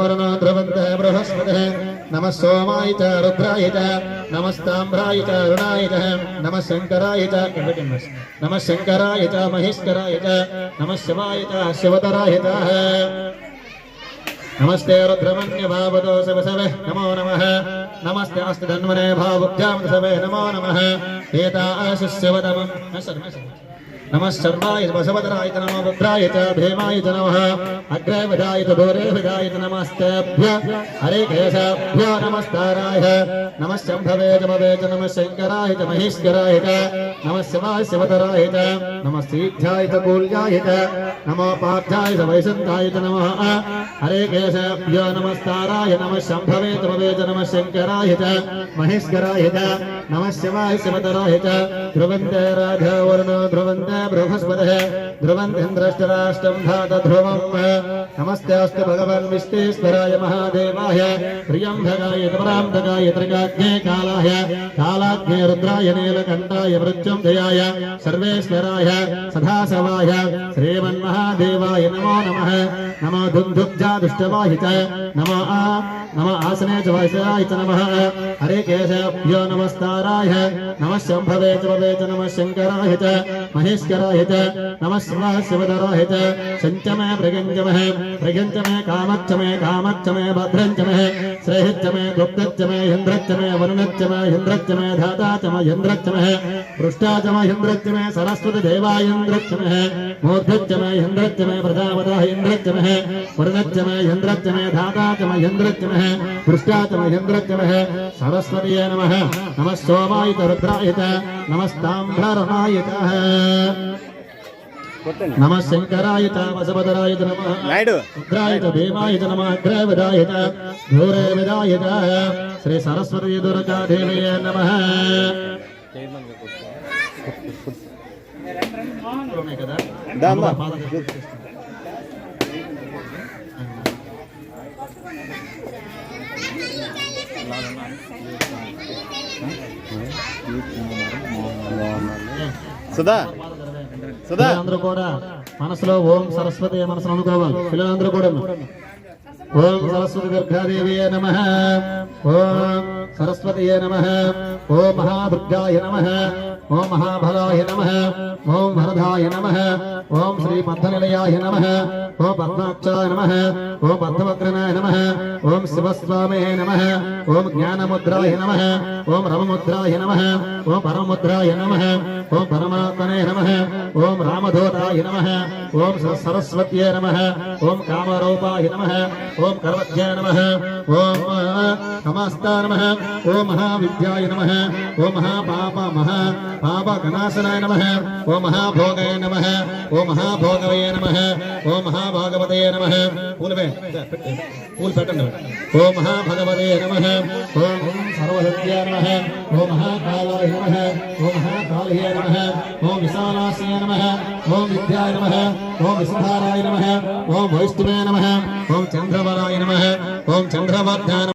वरुणो ध्रुवन्त बृहस्पतिः नमः सोमाय च रुद्राय च नमस्ताम्राय च अरुणाय च नमः शङ्कराय च नमः शङ्कराय च महेश्वराय च नमः शिवाय च शिवतराय च नमस्ते रुद्रमन्यभावतो शिवसवे नमो नमः नमस्ते अस्तु धन्वने भावुभ्यां सवे नमो नमः एता आशिष्यवदमम् नमः शर्वाय वसवदराय नमो रुद्राय च भीमाय च नमः। अग्रे विधाय च दूरे विधाय च नमस्तेभ्य। हरे केशाभ्यो नमस्काराय नमः शम्भवे च भवे च नमः शङ्कराय च महेश्वराय च। नमः शिवाय शिवतराय च। नमः सीध्याय च कूल्याय च। नमो पार्थाय च वैशन्ताय च नमः। हरे केशाभ्यो नमस्काराय नमः शम्भवे च भवे च नमः शङ्कराय च। महेश्वराय च। नमः शिवाय शिवतराय च। ध्रुवन्ते राधा वरुणो ध्रुवन्ते बृहस्पतिः ध्रुवम् नमस्ते अस्तु भगवन् विश्वेश्वराय महादेवाय, प्रियम्भगाय तपराम्भगाय त्रिकाग्ने कालाय कालाग्ने रुद्राय नीलकण्ठाय मृत्युञ्जयाय सर्वेश्वराय सदासवाय श्रीमन्महादेवाय नमो नमः। नमो धुन्धुब्जा दुष्टवाहि च नमो आ, नमो आसने च च नमः। हरे केशभ्यो नमस्काराय नमः शम्भवे च भवे च नमः शङ्कराय च। महेश्वराय च, नमः शिवाय शिवधराय च। शञ्चमे मृगञ्चमः मृगञ्चमे कामच्चमे कामच्चमे भद्रञ्चमे श्रेहिच्चमे गुप्तच्चमे इन्द्रच्चमे वरुणच्चमे इन्द्रच्चमे धाताचम इन्द्रच्चमे पृष्ठाचम इन्द्रच्चमे सरस्वती देवाय इन्द्रच्चमे मूर्धच्चमे इन्द्रच्चमे प्रजापतः इन्द्रच्चमे वरुणच्चमे इन्द्रच्चमे धाताचम इन्द्रच्चमे पृष्ठाचम इन्द्रच्चमे सरस्वतीये नमः। नमः सोमाय च रुद्राय నమ శంకరాయత వసపదరాయత నమ. రుద్రాయత భీమాయత నమ. అగ్రవిదాయత ఘోరే విదాయత శ్రీ సరస్వతి దుర్గా దేవయ నమ కదా? సుధా సుధా పిల్లలందరూ కూడా మనసులో ఓం సరస్వతి మనసులో అనుకోవాలి పిల్లలందరూ కూడా ఓం సరస్వతి దుర్గాదేవి నమ ఓం సరస్వతి నమ ఓం మహాదుర్గాయ నమ ఓం మహాబలాయ నమ ఓం వరదాయ నమ ఓం శ్రీ పద్మనిలయాయ నమ ఓం పద్మాక్షాయ నమ ఓం పద్మవక్రనాయ నమ ఓం శివస్వామే నమ ఓం జ్ఞానముద్రాయ నమ ఓం రమముద్రాయ నమ ఓం పరమముద్రాయ నమ ओम परमात्मने नमः ओम रामधोताय नमः ओम सरस्वत्ये नमः ओम कामरूपाय नमः ओम कर्वज्ञाय नमः ओम नमस्ता नमः ओम महाविद्याय नमः ओम महापाप महा पापगणासनाय नमः ओम महाभोगाय नमः ओम महाभोगवये नमः ओम महाभागवते नमः पूल में पूल पैटर्न ओम महाभगवते नमः ओम సర్వసత్యాయ నమ ఓం మహాకాలాయ నమ ఓం మహాకాళయ నమ ఓం విశాలాశయ నమ ఓం విద్యాయ నమ ఓం విసుధారాయ నమ ఓం వైష్ణవే నమ ఓం చంద్రవరాయ నమ ఓం చంద్రవర్ధన